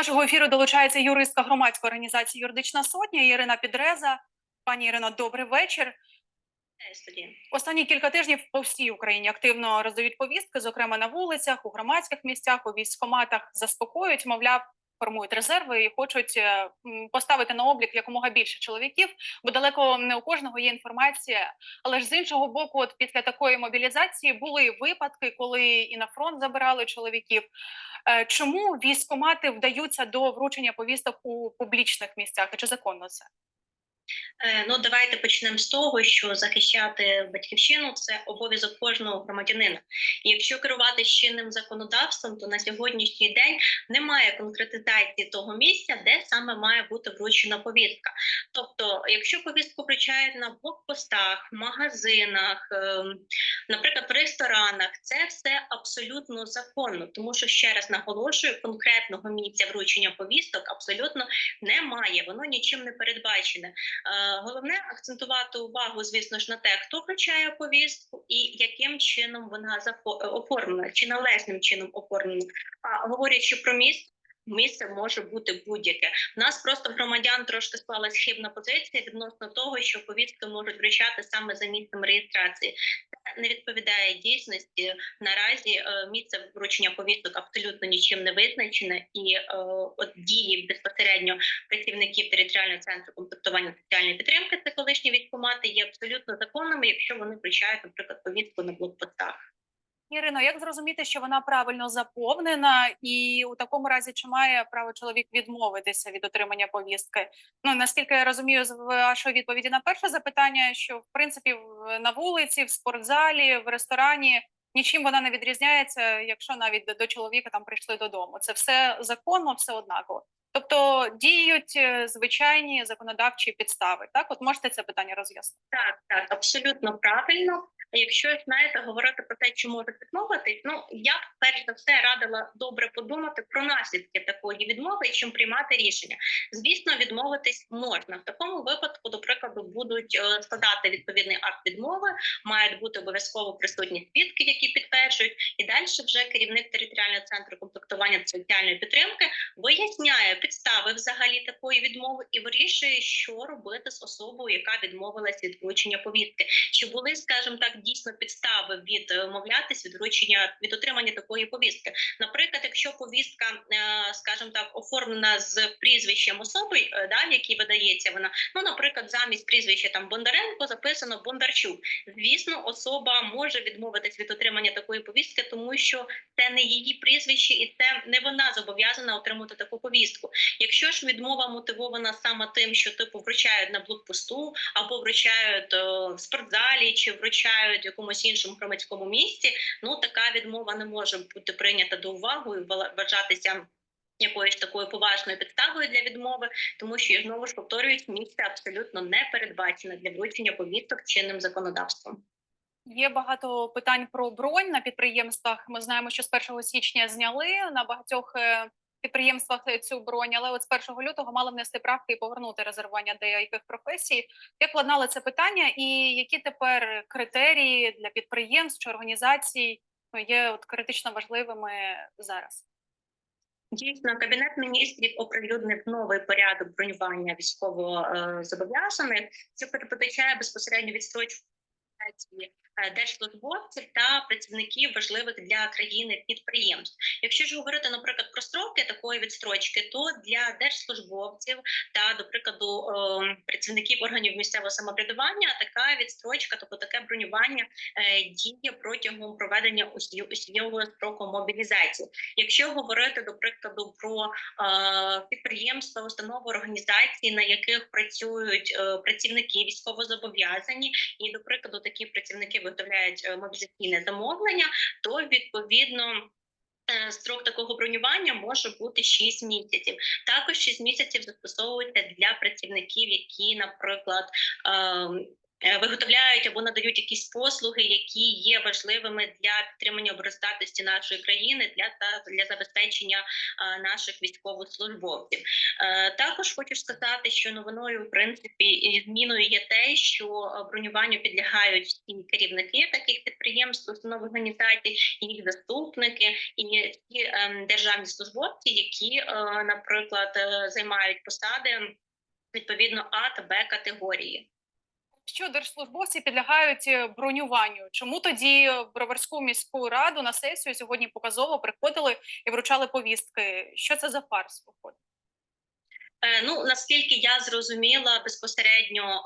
нашого ефіру долучається юристка громадської організації Юридична сотня Ірина Підреза. Пані Ірино, добрий вечір. Останні кілька тижнів по всій Україні активно роздають повістки, зокрема на вулицях, у громадських місцях, у військкоматах заспокоюють, мовляв, формують резерви і хочуть е, поставити на облік якомога більше чоловіків, бо далеко не у кожного є інформація. Але ж з іншого боку, от після такої мобілізації були випадки, коли і на фронт забирали чоловіків. Е, Чому військкомати вдаються до вручення повісток у публічних місцях? Чи законно це? Е, Ну, давайте почнемо з того, що захищати батьківщину це обов'язок кожного громадянина. І якщо керувати чинним законодавством, то на сьогоднішній день немає конкретизації того місця, де саме має бути вручена повістка. Тобто, якщо повістку вручають на блокпостах, магазинах, ем, наприклад, в ресторанах, це все абсолютно законно, тому що ще раз наголошую, конкретного місця вручення повісток абсолютно немає. Воно нічим не передбачене. Е, Головне акцентувати увагу, звісно ж, на те, хто вручає повістку і яким чином вона зафо- оформлена, чи належним чином оформлена. А говорячи про місце. Місце може бути будь-яке. У нас просто громадян трошки склалась хибна позиція відносно того, що повістки можуть вручати саме за місцем реєстрації. Це не відповідає дійсності. Наразі е, місце вручення повісток абсолютно нічим не визначене, і е, от дії безпосередньо працівників територіального центру комплектування соціальної підтримки, це колишні військкомати, є абсолютно законними, якщо вони вручають, наприклад, повістку на блокпостах. Ірино, як зрозуміти, що вона правильно заповнена, і у такому разі чи має право чоловік відмовитися від отримання повістки? Ну наскільки я розумію з вашої відповіді на перше запитання, що в принципі на вулиці, в спортзалі, в ресторані нічим вона не відрізняється, якщо навіть до- чоловіка там прийшли додому. Це все законно, все однаково. Тобто діють е, звичайні законодавчі підстави. Так, от можете це питання роз'яснити? Так, так, абсолютно правильно. Якщо знаєте, говорити про те, можуть відмовитись, ну я б перш за все радила добре подумати про наслідки такої відмови і чим приймати рішення. Звісно, відмовитись можна. В такому випадку, до прикладу, будуть е, складати відповідний акт відмови, мають бути обов'язково присутні свідки, які підтверджують, і далі вже керівник територіального центру комплектування соціальної підтримки виясняє підстави взагалі такої відмови і вирішує, що робити з особою, яка відмовилась від вручення повістки. Чи були, скажімо так, дійсно підстави відмовлятись від вручення від отримання такої повістки? Наприклад, якщо повістка, е, скажімо так, оформлена з прізвищем особи, е, да, в видається вона, ну, наприклад, замість прізвища там Бондаренко записано Бондарчук. Звісно, особа може відмовитись від отримання такої повістки, тому що це не її прізвище, і це не вона зобов'язана отримати таку повістку. Якщо ж відмова мотивована саме тим, що типу вручають на блокпосту або вручають е, в спортзалі чи вручають в якомусь іншому громадському місці, ну така відмова не може бути прийнята до уваги і вважатися. Якоюсь такою поважною підставою для відмови, тому що я знову ж повторюють, місце абсолютно не передбачено для вручення повісток чинним законодавством. Є багато питань про бронь на підприємствах. Ми знаємо, що з 1 січня зняли на багатьох е, підприємствах е, цю бронь, але от з 1 лютого мали внести правки і повернути резервування деяких професій. Як ладнали це питання, і які тепер критерії для підприємств чи організацій ну, є от критично важливими зараз? Дійсно, кабінет міністрів оприлюднив новий порядок бронювання військово е, зобов'язаних. Це передбачає безпосередньо відстрочку е, держслужбовців та працівників важливих для країни підприємств. Якщо ж говорити, наприклад, про строки такої відстрочки, то для держслужбовців та, до прикладу, е, працівників органів місцевого самоврядування така відстрочка, тобто таке бронювання е, діє протягом проведення усі- строку мобілізації. Якщо говорити до прикладу про е, підприємства, установи, організації, на яких працюють працівники військовозобов'язані, і до прикладу такі працівники виготовляють мобілізаційне замовлення, то відповідно. Е, Строк такого бронювання може бути 6 місяців. Також 6 місяців застосовується для працівників, які, наприклад, ем, виготовляють або надають якісь послуги, які є важливими для підтримання обороздатності нашої країни для та для забезпечення е, наших військовослужбовців. Е, Також хочу сказати, що новиною, в принципі, і зміною є те, що е, бронюванню підлягають всі керівники таких підприємств, установ організацій, і їх заступники і ті ем, державні службовці, які, е, наприклад, е, займають посади відповідно А та Б категорії. Що держслужбовці підлягають е, бронюванню? Чому тоді Броварську міську раду на сесію сьогодні показово приходили і вручали повістки? Що це за фарс виходить? Е, Ну наскільки я зрозуміла безпосередньо,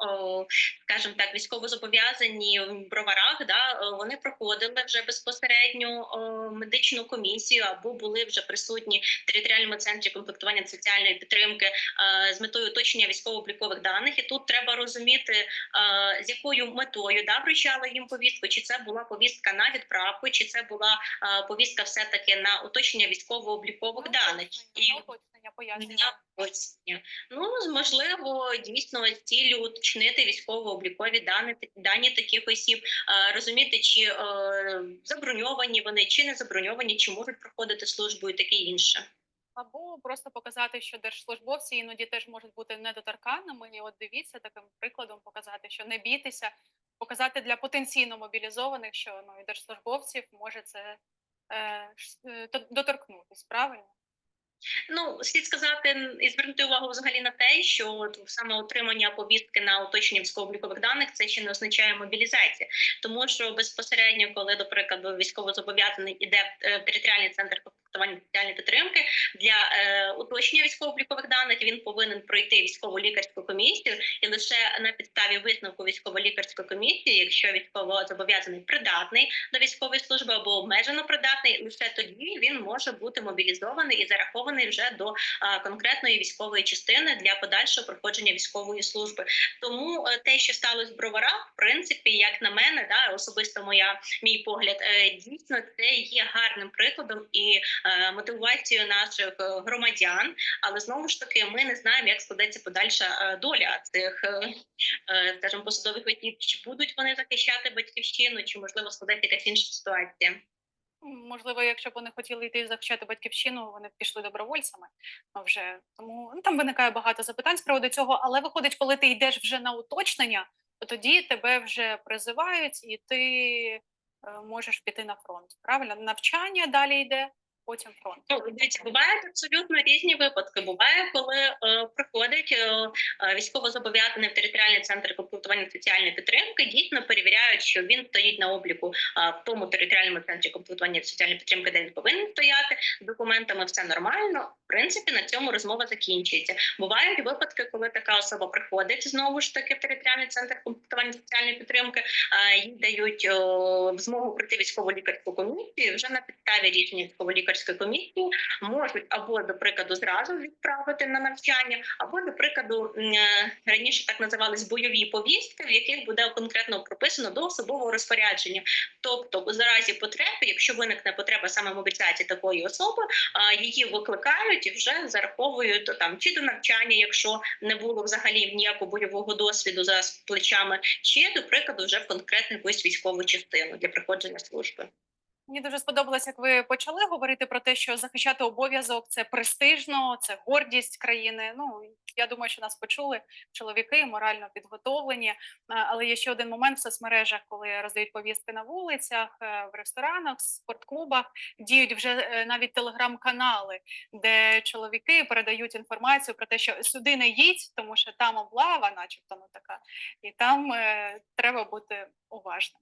скажімо так, військовозобов'язані в броварах, да вони проходили вже безпосередньо медичну комісію або були вже присутні в територіальному центрі комплектування соціальної підтримки е, з метою уточнення військово-облікових даних. І тут треба розуміти, е, з якою метою да вручали їм повістку, чи це була повістка на відправку, чи це була е, повістка все таки на уточнення військово-облікових даних. І Уточнення пояснення. Ну можливо, дійсно з ціллю уточнити військово-облікові дані дані таких осіб, е, розуміти, чи е, заброньовані вони, чи не заброньовані, чи можуть проходити службу і таке інше. Або просто показати, що держслужбовці іноді теж можуть бути недоторканними. І от дивіться таким прикладом показати, що не бійтеся, показати для потенційно мобілізованих, що ну і держслужбовців може це е, е, доторкнутись, правильно? Ну слід сказати і звернути увагу взагалі на те, що саме отримання повістки на уточнення військово-облікових даних це ще не означає мобілізацію, тому що безпосередньо, коли до прикладу військовозобов'язаний іде е, в територіальний центр комплектування соціальної підтримки для е, уточнення військово-облікових даних, він повинен пройти військово-лікарську комісію, і лише на підставі висновку військово-лікарської комісії, якщо військовозобов'язаний придатний до військової служби або обмежено придатний, лише тоді він може бути мобілізований і зарахований вже до конкретної військової частини для подальшого проходження військової служби. Тому е, те, що сталося в броварах, в принципі, як на мене, да особисто моя мій погляд, е, дійсно це є гарним прикладом і е, мотивацією наших громадян. Але знову ж таки, ми не знаємо, як складеться подальша доля цих, скажімо, посадових осіб. Чи будуть вони захищати батьківщину, чи можливо складеться якась інша ситуація. Можливо, якщо б вони хотіли йти захищати батьківщину, вони б пішли добровольцями. Ну вже тому ну, там виникає багато запитань з приводу цього. Але виходить, коли ти йдеш вже на уточнення, то тоді тебе вже призивають, і ти е, можеш піти на фронт. Правильно, навчання далі йде, потім фронт. Ну, бувають абсолютно різні випадки. Буває, коли е, приходить е, е, військовозобов'язаний в територіальний центр комплектування соціальної підтримки, дійсно перевіряють, що він стоїть на обліку е, в тому територіальному центрі комплектування соціальної підтримки, де він повинен стояти. Документами все нормально. В принципі, на цьому розмова закінчується. Бувають випадки, коли така особа приходить знову ж таки в територіальний центр комплектування соціальної підтримки, е, їй дають о, змогу пройти військово-лікарську комісію. Вже на підставі рішення військово-лікарської комісії можуть або, до прикладу, зразу відправити на навчання, або, до прикладу, е, раніше так називались бойові повістки, в яких буде конкретно прописано до особового розпорядження. Тобто, у заразі потреби, якщо виникне потреба саме мобілізації такої особи, її викликають і вже зараховують там чи до навчання, якщо не було взагалі ніякого бойового досвіду за плечами, чи до прикладу вже в конкретну якусь військову частину для проходження служби. Мені дуже сподобалось, як ви почали говорити про те, що захищати обов'язок це престижно, це гордість країни. Ну я думаю, що нас почули чоловіки морально підготовлені. Але є ще один момент в соцмережах, коли роздають повістки на вулицях, е, в ресторанах, в спортклубах діють вже е, навіть телеграм-канали, де чоловіки передають інформацію про те, що сюди не їдь, тому що там облава, начебто, ну така, і там е, треба бути уважним.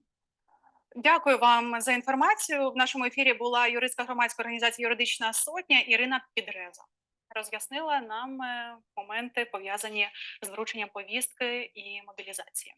Дякую вам за інформацію. В нашому ефірі була юристка громадської організації Юридична сотня Ірина Підреза. Роз'яснила нам е, моменти пов'язані з врученням повістки і мобілізації.